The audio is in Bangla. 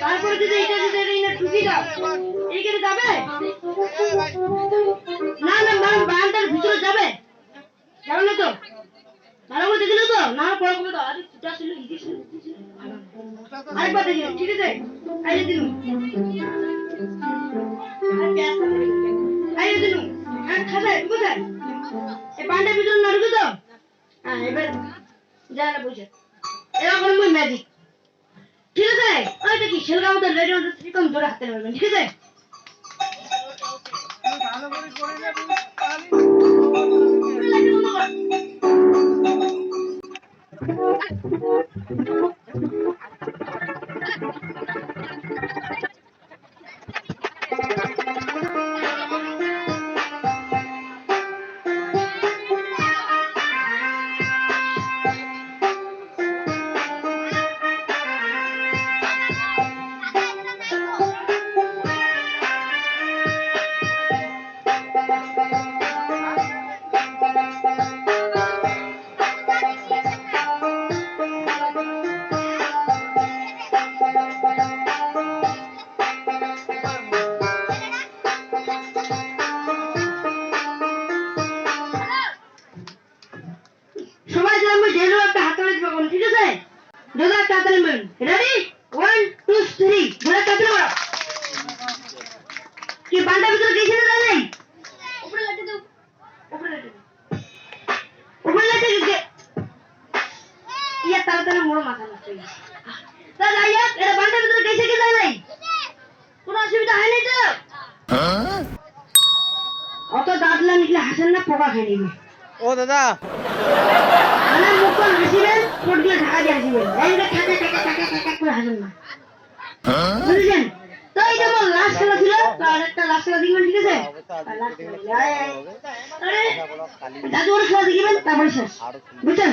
তারপরে যদি এটা যদি এটা এনে ঢুকি দাও। এইখানে যাবে? না না, বান, বানটার ভিতরে যাবে। যাবে না তো? ভালো করে দেখে তো। না, পরে কবে দাও আরে ফুটা ছিল, ইজি ছিল আরেকবার দেখি ঠিক আছে? যে দিলুম এই যে হ্যাঁ খাবে ঢুকে যায় এই বানটার ভিতরে না ঢুকে তো? হ্যাঁ এবার যা না বুঝে এরকম ম্যাজিক ঠিক আছে ওই দেখি সেলগাঁও তো রেডিও শ্রীকম জোরে হাতে নেবেন ঠিক আছে ভালো করে কর। সবাই নেবেন রেডি ওয়ান টু থ্রি। ধরে একটা হাতে কি বান্ডার ভিতরে গেছে না নাই উপরে দাও। উপরে লাঠি উপরে গে ইয়া তাড়াতাড়ি মোড়ো মাথা নষ্ট হয়ে গেছে। ভিতরে গেছে কি কোনো অসুবিধা হয়নি তো? অত দাঁতলা নিকলে হাসেন না পোকা খেয়ে নিবে। ও দাদা। মানে মুখটা হাসিবেন, ঠোঁট দিয়ে ঢাকা দিয়ে হাসিবেন। এইটা ঠাকা ঠাকা ঠাকা ঠাকা করে হাসেন না। বুঝেছেন? তো এই যেমন লাস্ট খেলা ছিল, তো আরেকটা লাস্ট খেলা দেখবেন, ঠিক আছে? আর দাদু খেলা দেখিবেন, তারপরে শেষ। বুঝছেন?